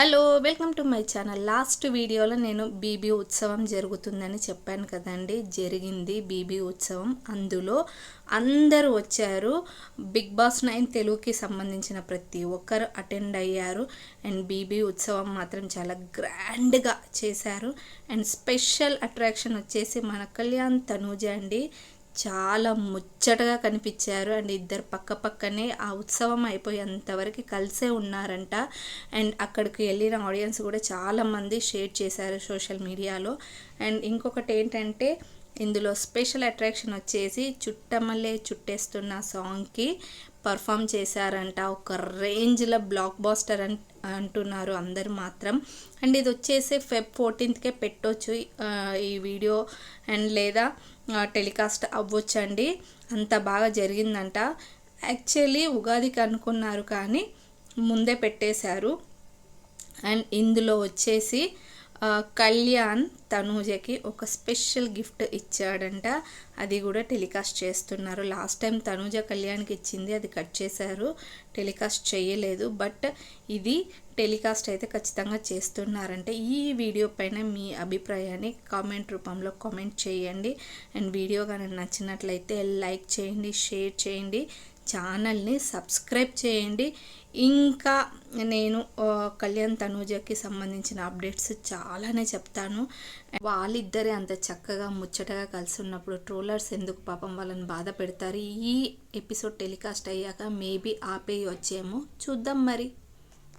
Hello welcome to my channel. Last వీడియోలో నేను BB ఉత్సవం జరుగుతుందని చెప్పాను కదండి. జరిగింది బీబీ ఉత్సవం. అందులో అందరూ వచ్చారు. బిగ్ బాస్ నైన్ తెలుగుకి సంబంధించిన ప్రతి ఒక్కరు అటెండ్ అయ్యారు. అండ్ బీబీ ఉత్సవం మాత్రం చాలా గ్రాండ్గా చేశారు. అండ్ స్పెషల్ అట్రాక్షన్ వచ్చేసి మన కళ్యాణ్ తనూజ అండి. చాలా ముచ్చటగా కనిపించారు. అండ్ ఇద్దరు పక్క పక్కనే ఆ ఉత్సవం అయిపోయేంతవరకు కలిసే ఉన్నారంట. అండ్ అక్కడికి వెళ్ళిన ఆడియన్స్ కూడా చాలామంది షేర్ చేశారు సోషల్ మీడియాలో. అండ్ ఇంకొకటి ఏంటంటే ఇందులో స్పెషల్ అట్రాక్షన్ వచ్చేసి చుట్టమల్లే చుట్టేస్తున్న సాంగ్కి పర్ఫామ్ చేశారంట. ఒక రేంజ్లో బ్లాక్ బాస్టర్ అన్ అంటున్నారు అందరు మాత్రం. అండ్ ఇది వచ్చేసి ఫెబ్ ఫోర్టీన్త్కే పెట్టొచ్చు ఈ వీడియో. అండ్ లేదా టెలికాస్ట్ అవ్వచ్చండి. అంత బాగా జరిగిందంట. యాక్చువల్లీ ఉగాదికి అనుకున్నారు కానీ ముందే పెట్టేశారు. అండ్ ఇందులో వచ్చేసి కళ్యాణ్ తనూజకి ఒక స్పెషల్ గిఫ్ట్ ఇచ్చాడంట. అది కూడా టెలికాస్ట్ చేస్తున్నారు. లాస్ట్ టైం తనూజ కళ్యాణ్కి ఇచ్చింది అది కట్ చేశారు. టెలికాస్ట్ చేయలేదు. బట్ ఇది టెలికాస్ట్ అయితే ఖచ్చితంగా చేస్తున్నారంటే. ఈ వీడియో పైన మీ అభిప్రాయాన్ని కామెంట్ రూపంలో కామెంట్ చేయండి. అండ్ వీడియో కానీ నచ్చినట్లయితే లైక్ చేయండి షేర్ చేయండి. ఛానల్ని సబ్స్క్రైబ్ చేయండి. ఇంకా నేను కళ్యాణ్ తనూజకి సంబంధించిన అప్డేట్స్ చాలానే చెప్తాను. వాళ్ళిద్దరే అంత చక్కగా ముచ్చటగా కలిసి ఉన్నప్పుడు ట్రోలర్స్ ఎందుకు పాపం వాళ్ళని బాధ పెడతారు? ఈ ఎపిసోడ్ టెలికాస్ట్ అయ్యాక మేబీ ఆపేయొచ్చేమో. చూద్దాం మరి.